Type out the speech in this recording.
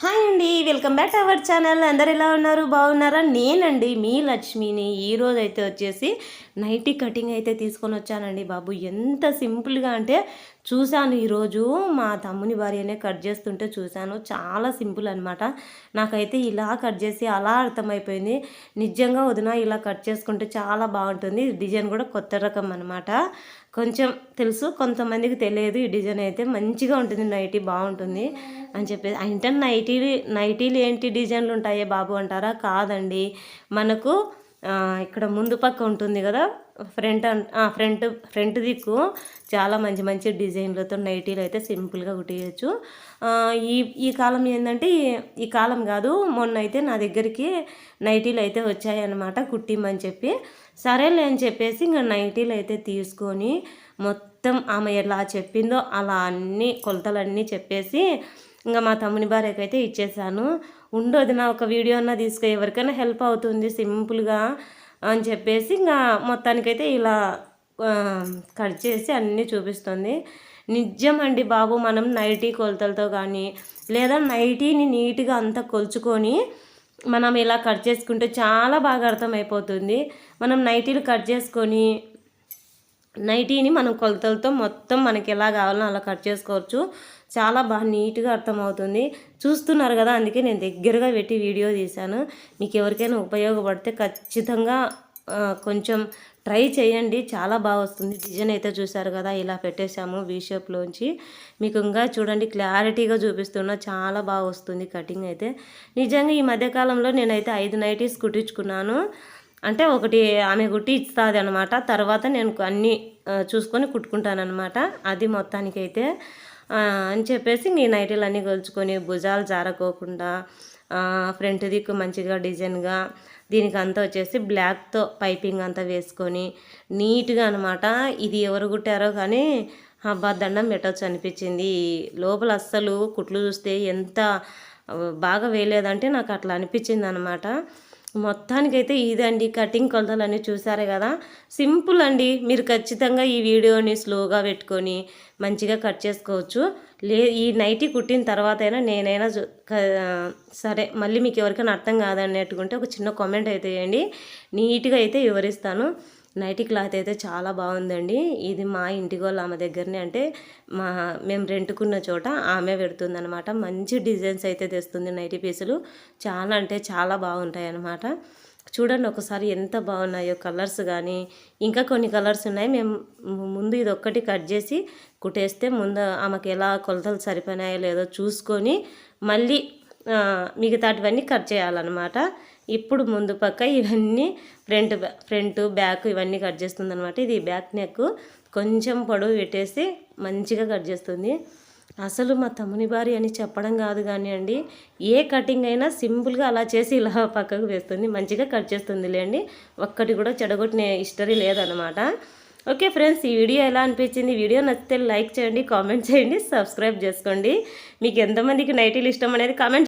Hi అండి welcome back to our channel. అందరు ఎలా ఉన్నారు? బాగున్నారా? నేనండి మీ లక్ష్మిని ఈరోజు అయితే వచ్చేసి నైటీ కటింగ్ అయితే తీసుకొని వచ్చానండి బాబు. ఎంత సింపుల్గా అంటే చూశాను ఈరోజు మా తమ్ముని భార్యనే కట్ చేస్తుంటే చూశాను. చాలా సింపుల్ అనమాట నాకైతే ఇలా కట్ చేసి అలా అర్థమైపోయింది. నిజంగా వదిన ఇలా కట్ చేసుకుంటే చాలా బాగుంటుంది. డిజైన్ కూడా కొత్త రకం అనమాట కొంచెం తెలుసు కొంతమందికి తెలియదు ఈ డిజైన్ అయితే. మంచిగా ఉంటుంది నైటీ బాగుంటుంది అని చెప్పేసి. అంటే నైటీ నైటీలు ఏంటి డిజైన్లు ఉంటాయే బాబు అంటారా? కాదండి. మనకు ఇక్కడ ముందు పక్క ఉంటుంది కదా ఫ్రంట్ ఫ్రంట్ ఫ్రంట్ దిక్కు చాలా మంచి మంచి డిజైన్లతో నైటీలు అయితే సింపుల్గా కుట్టేయచ్చు. ఈ ఈ కాలం ఏంటంటే ఈ కాలం కాదు మొన్న అయితే నా దగ్గరికి నైటీలు అయితే వచ్చాయన్నమాట కుట్టిమని చెప్పి. సరేలే అని చెప్పేసి ఇంకా నైటీలు అయితే తీసుకొని మొత్తం ఆమె ఎలా చెప్పిందో అలా అన్నీ కొలతలన్నీ చెప్పేసి ఇంకా మా తమ్ముని భార్యకైతే ఇచ్చేసాను. ఉండదు నా ఒక వీడియో అన్నా తీసుకో ఎవరికైనా హెల్ప్ అవుతుంది సింపుల్గా అని చెప్పేసి ఇంకా మొత్తానికైతే ఇలా కట్ చేసి అన్నీ చూపిస్తుంది. నిజం అండి బాబు మనం నైటీ కొలతలతో కానీ లేదా నైటీని నీట్గా అంతా కొలుచుకొని మనం ఇలా కట్ చేసుకుంటే చాలా బాగా అర్థమైపోతుంది. మనం నైటీలు కట్ చేసుకొని నైటీని మనం కొలతలతో మొత్తం మనకి ఎలా కావాలో అలా కట్ చేసుకోవచ్చు. చాలా బాగా నీట్గా అర్థమవుతుంది. చూస్తున్నారు కదా అందుకే నేను దగ్గరగా పెట్టి వీడియో తీశాను. మీకు ఎవరికైనా ఉపయోగపడితే ఖచ్చితంగా కొంచెం ట్రై చేయండి. చాలా బాగా వస్తుంది. డిజైన్ అయితే చూసారు కదా ఇలా పెట్టేశాము వీ షేప్లోంచి మీకు ఇంకా చూడండి క్లారిటీగా చూపిస్తున్నా చాలా బాగా వస్తుంది కటింగ్ అయితే. నిజంగా ఈ మధ్యకాలంలో నేనైతే ఐదు నైటీస్ కుట్టించుకున్నాను. అంటే ఒకటి ఆమె కుట్టి ఇస్తుంది అనమాట తర్వాత నేను అన్నీ చూసుకొని కుట్టుకుంటానమాట అది మొత్తానికైతే అని చెప్పేసి నీ నైటీలు అన్నీ కొలుచుకొని భుజాలు జారకోకుండా ఫ్రంట్ దిక్కు మంచిగా డిజైన్గా దీనికి అంతా వచ్చేసి బ్లాక్తో పైపింగ్ అంతా వేసుకొని నీట్గా అనమాట ఇది ఎవరు కుట్టారో కానీ అబ్బా దండం పెట్టచ్చు అనిపించింది. లోపల అస్సలు కుట్లు చూస్తే ఎంత బాగా వేయలేదంటే నాకు అట్లా అనిపించింది అనమాట మొత్తానికైతే ఇదండి కటింగ్ కొలతలన్నీ చూసారు కదా. సింపుల్ అండి. మీరు ఖచ్చితంగా ఈ వీడియోని స్లోగా పెట్టుకొని మంచిగా కట్ చేసుకోవచ్చు. లే ఈ నైటీ కుట్టిన తర్వాత అయినా నేనైనా సరే మళ్ళీ మీకు ఎవరికైనా అర్థం కాదన్నట్టుకుంటే ఒక చిన్న కామెంట్ అయితే వేయండి నీట్గా అయితే వివరిస్తాను. నైటీ క్లాత్ అయితే చాలా బాగుందండి. ఇది మా ఇంటిగోళ్ళు ఆమె దగ్గరనే అంటే మా మేము రెంట్కున్న చోట ఆమె పెడుతుంది అనమాట మంచి డిజైన్స్ అయితే తెస్తుంది నైటీ పీసులు. చాలా అంటే చాలా బాగుంటాయి అన్నమాట చూడండి ఒకసారి ఎంత బాగున్నాయో కలర్స్ కానీ ఇంకా కొన్ని కలర్స్ ఉన్నాయి. మేము ముందు ఇది ఒక్కటి కట్ చేసి కుట్టేస్తే ముందు ఆమెకి ఎలా కొలతలు సరిపోయినాయో లేదో చూసుకొని మళ్ళీ మిగతాటివన్నీ కట్ చేయాలన్నమాట. ఇప్పుడు ముందు పక్క ఇవన్నీ ఫ్రంట్ ఫ్రంట్ బ్యాక్ ఇవన్నీ కట్ చేస్తుంది అనమాట ఇది బ్యాక్ నెక్. కొంచెం పొడవు పెట్టేసి మంచిగా కట్ చేస్తుంది. అసలు మా తమ్ముని భార్య అని చెప్పడం కాదు కానీ అండి ఏ కటింగ్ అయినా సింపుల్గా అలా చేసి ఇలా పక్కకు వేస్తుంది మంచిగా కట్ చేస్తుంది లేండి ఒక్కటి కూడా చెడగొట్టిన హిస్టరీ లేదనమాట ఓకే ఫ్రెండ్స్ ఈ వీడియో ఎలా అనిపించింది? వీడియో నచ్చితే లైక్ చేయండి కామెంట్ చేయండి సబ్స్క్రైబ్ చేసుకోండి. మీకు ఎంతమందికి నైటీలు ఇష్టం అనేది కామెంట్